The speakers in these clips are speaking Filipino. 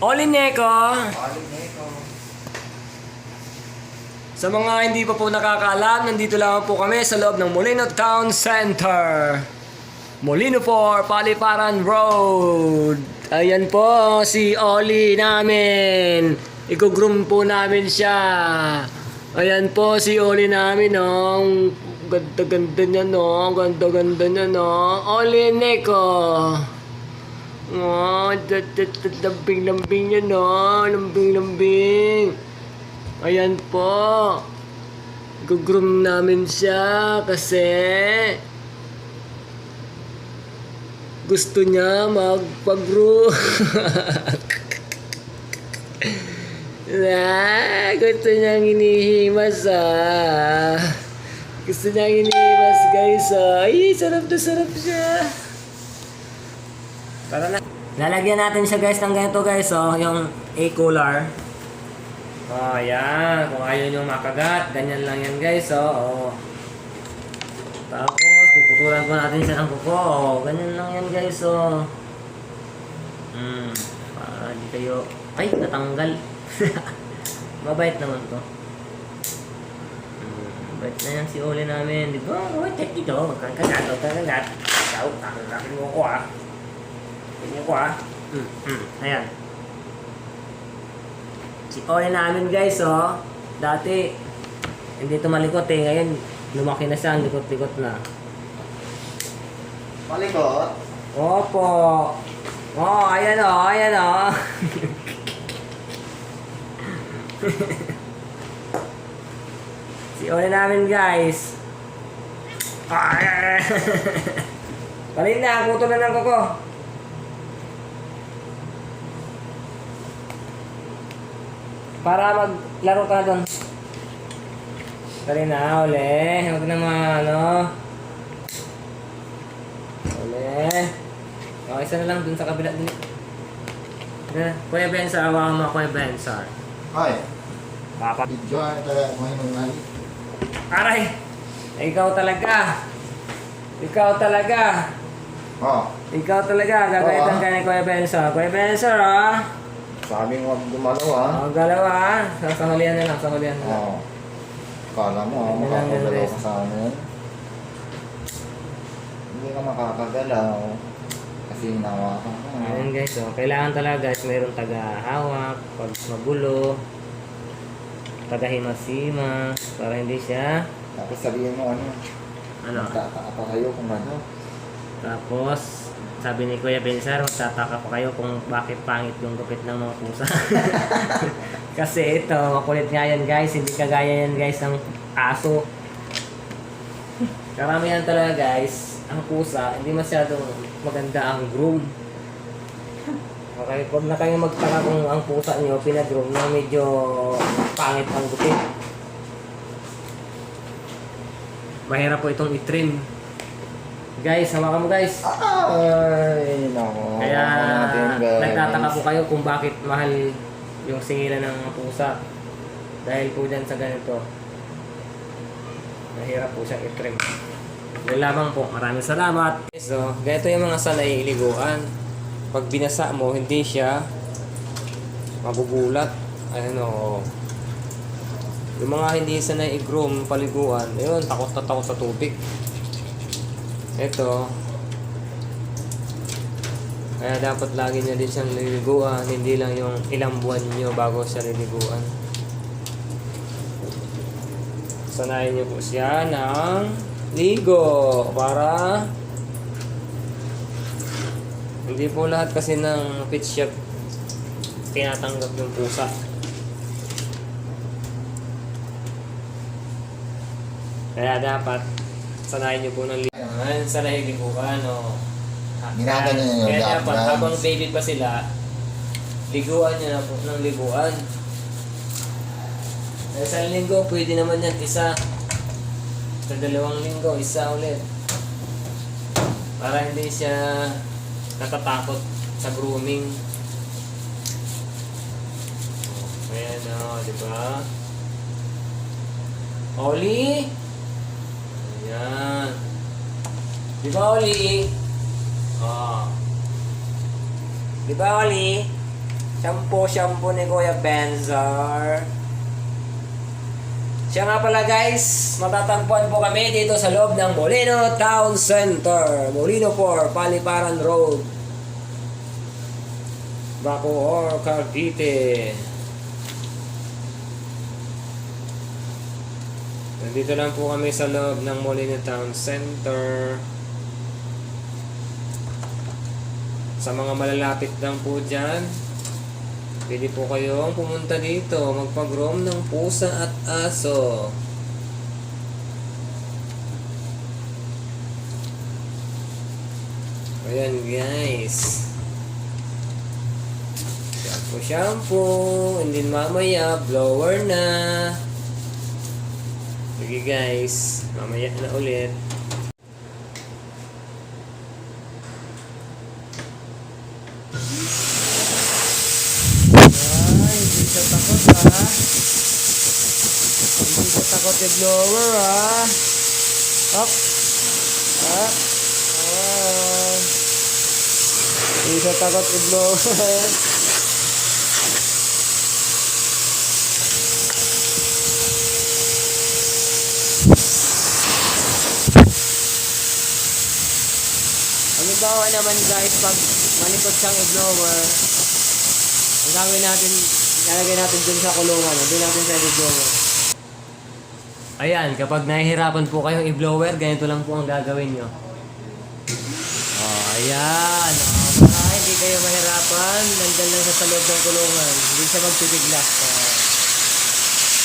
Oli Neko. Sa mga hindi pa po nakakaalam, nandito lang po kami sa loob ng Molino Town Center. Molino 4, Paliparan Road. Ayan po si Oli namin. Iko-groom po namin siya. Ayan po si Oli namin, oh. Ang Ganda-ganda niya, no. Ganda-ganda niya, no. Oli Neko. Oh, lambing-lambing niya, no. Lambing-lambing. Ayan po. Gugroom namin siya kasi gusto niya magpag-groom. ah, gusto niyang hinihimas ah. Gusto niyang hinihimas guys ah. Ay, sarap na sarap siya. Tara na. Lalagyan natin siya guys ng ganito guys oh, yung A-cooler. Oh, yan. Kung ayaw nyo makagat, ganyan lang yan guys oh. oh. Tapos, puputulan pa natin siya ng kuko. Oh, ganyan lang yan guys oh. Hmm, para di kayo... Ay, natanggal. Mabait naman to. Hmm, mabait na yan si Ole namin. Di ba? Oh, check dito. Magkakagat, magkakagat. Ikaw, kakagatin mo ko ah. Tingnan ko ah. Hmm, hmm. Ayan. Si Ole namin guys, oh. Dati, hindi tumalikot eh. Ngayon, lumaki na siya. Ang likot-likot na. Malikot? Opo. Oh, ayan oh, ayan oh. si Ole namin guys. Ah, Parin na, puto na ng kuko. Para maglaro ka doon. Parin na, uli. Huwag na mga ano. Uli. O, isa na lang dun sa kabila din. Na, Kuya Bensar, awakan mo Kuya Bensar. Ay, Papa. video ay tayo mo yung. Aray! Ikaw talaga! Ikaw talaga! Oh, Ikaw talaga! Gagalitan Oo, ah. ka ni Kuya Bensar. Kuya Bensar, ah! Sabi mo gumano ah. Ang galaw, ah! Sa sahulihan na lang, sahulihan na lang. Oh. Kala mo ah, Hindi lang makakagalaw ganun, ka sa amin. Hindi ka makakagalaw. Kasi hinawakan ka. Ayan guys, oh. kailangan talaga guys, mayroong taga-hawak, pag magulo, taga-himasima, para hindi siya, Tapos sabihin mo ano, ano, magtataka pa kayo kung ano. Tapos, sabi ni Kuya Bensar, magtataka pa kayo kung bakit pangit yung gupit ng mga pusa. Kasi ito, makulit nga yan guys, hindi kagaya yan guys ng aso. Karamihan talaga guys, ang pusa, hindi masyadong maganda ang groom. Okay, pag na kayo magtaka kung ang pusa niyo pinagroom na medyo pangit ang gupit. Mahirap po itong i-trim. Guys, hawakan mo guys. Ay, nako. Kaya nagtataka po kayo kung bakit mahal yung singilan ng mga pusa. Dahil po dyan sa ganito. Mahirap po siyang i-trim. Yan lamang po. Maraming salamat. So, ganito yung mga sanay iliguan. Pag binasa mo, hindi siya mabubulat. Ayun o. Yung mga hindi sanay i-groom, paliguan, yun, takot na takot sa tubig. Ito, kaya dapat lagi nyo din siyang liliguan, hindi lang yung ilang buwan nyo bago siya liliguan. Sanayin nyo po siya ng ligo para hindi po lahat kasi ng pet shop tinatanggap yung pusa. Kaya dapat sanayin nyo po ng ligo. Ayan, sanayin liguan, o. Ginaganyan nyo yung Kaya dapat habang baby pa sila, liguan nyo na po ng liguan. Sa isang linggo, pwede naman yan isa. Sa dalawang linggo, isa ulit. Para hindi siya natatakot sa grooming. Ayan o, di ba? Oli? Ayan. Di ba, Oli? Oh. Di ba, Oli? Shampoo, shampoo ni Kuya Benzar. Siya nga pala guys, matatagpuan po kami dito sa loob ng Molino Town Center. Molino 4, Paliparan Road. Bacoor, Cavite. Nandito lang po kami sa loob ng Molino Town Center. Sa mga malalapit lang po dyan, pwede po kayong pumunta dito, magpag-roam ng pusa at aso. Ayan guys. Shampoo, shampoo. And then mamaya, blower na. Sige guys, mamaya na ulit. Ay, hindi siya takot ha. Hindi yung blower ha. Up. Up. Ah. Hindi siya takot yung blower. Halimbawa naman guys, pag malikot siyang i-blower, ang gagawin natin, lalagay natin dun sa kulungan, dun natin sa i-blower. Ayan, kapag nahihirapan po kayong i-blower, ganito lang po ang gagawin nyo. Oh, ayan. Oh, para hindi kayo mahirapan, nandyan lang sa loob ng kulungan. Hindi siya magpipiglas. Oh.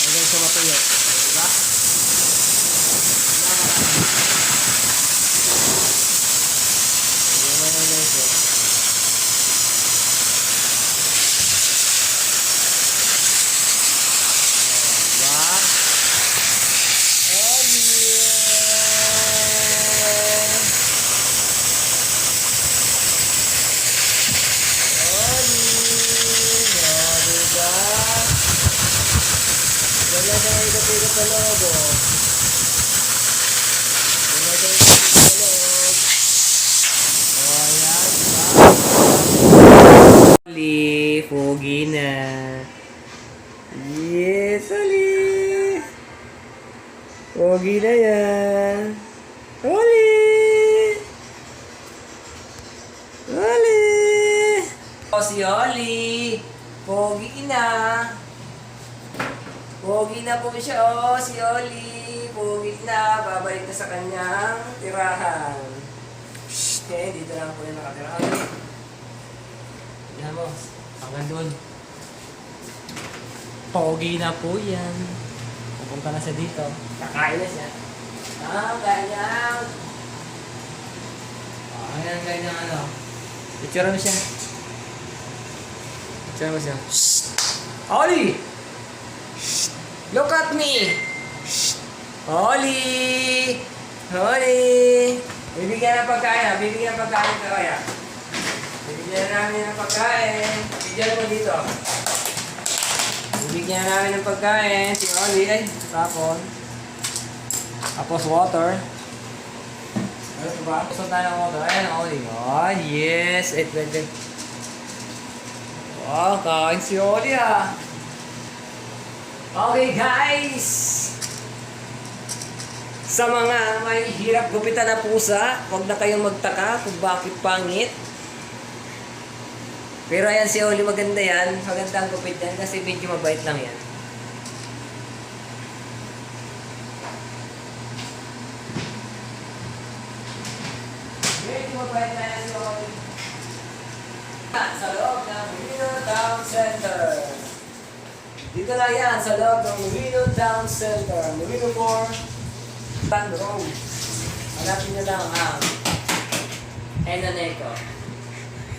Hanggang siya matuyo. Diba? Yan ang ano siya. Diba? Oh, yeah! Oli! Oh, diba? Wala na ikot-ikot sa loob, oh. Diba? Oli, pogi na. Yes, Oli! Pogi na yan. Oli! Oli! O si Oli! Pogi na! Pogi na po siya, oh, si Oli! Pogi na! Babalik na sa kanyang tirahan. Shhh! Okay, dito lang po yung nakatira. Oli! Tignan mo, hanggang doon. Pogi na po yan. Pupunta na siya dito. Kakain na siya. Ah, ganyan. Ah, ayan, ganyan ano. Picture mo siya. Picture mo siya. Shh! Oli! Look at me! Shh! Oli! Oli! Bibigyan ng pagkain ha. Bibigyan ng pagkain ka kaya. Bibigyan namin ng pagkain. Bibigyan mo dito. Bibigyan namin ng pagkain. Si Oli ay tapon. Tapos water. Ano ito ba? Gusto tayo ng water. Ayan, Oli. Oh, yes. Wait, wait, wait. Wow, kain si Oli ah. Okay, guys. Sa mga may hirap gupitan na pusa, huwag na kayong magtaka kung bakit pangit. Pero ayan si Oli, maganda yan. Maganda ang gupit yan kasi medyo mabait lang yan. Medyo mabait lang yan si Oli. Sa loob ng Molino Town Center. Dito lang yan, sa loob ng Molino Town Center. Molino 4, Pan Road. Hanapin nyo lang ang Enaneco.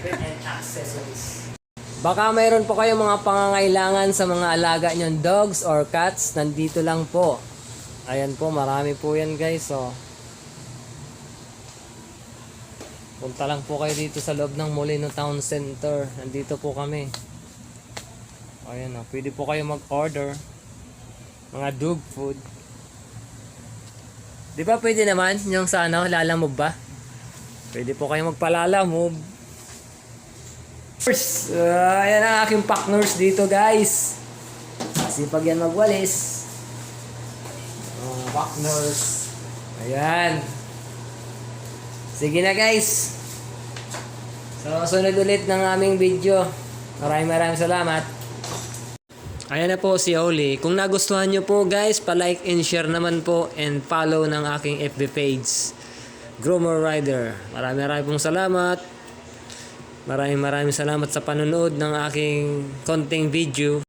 Print and accessories. Baka mayroon po kayong mga pangangailangan sa mga alaga nyong dogs or cats, nandito lang po. Ayan po, marami po yan guys. So, punta lang po kayo dito sa loob ng Molino Town Center. Nandito po kami. Ayan o, pwede po kayo mag-order. Mga dog food. Di ba pwede naman yung sa ano, lalamove ba? Pwede po kayo magpalalamove. Nurse. Uh, ayan ang aking pack nurse dito guys. Masipag yan magwalis. Oh, pack nurse. Ayan. Sige na guys. So, sunod ulit ng aming video. Maraming maraming salamat. Ayan na po si Oli. Kung nagustuhan nyo po guys, pa-like and share naman po and follow ng aking FB page. Groomer Rider. Maraming maraming pong salamat. Maraming maraming salamat sa panonood ng aking konting video.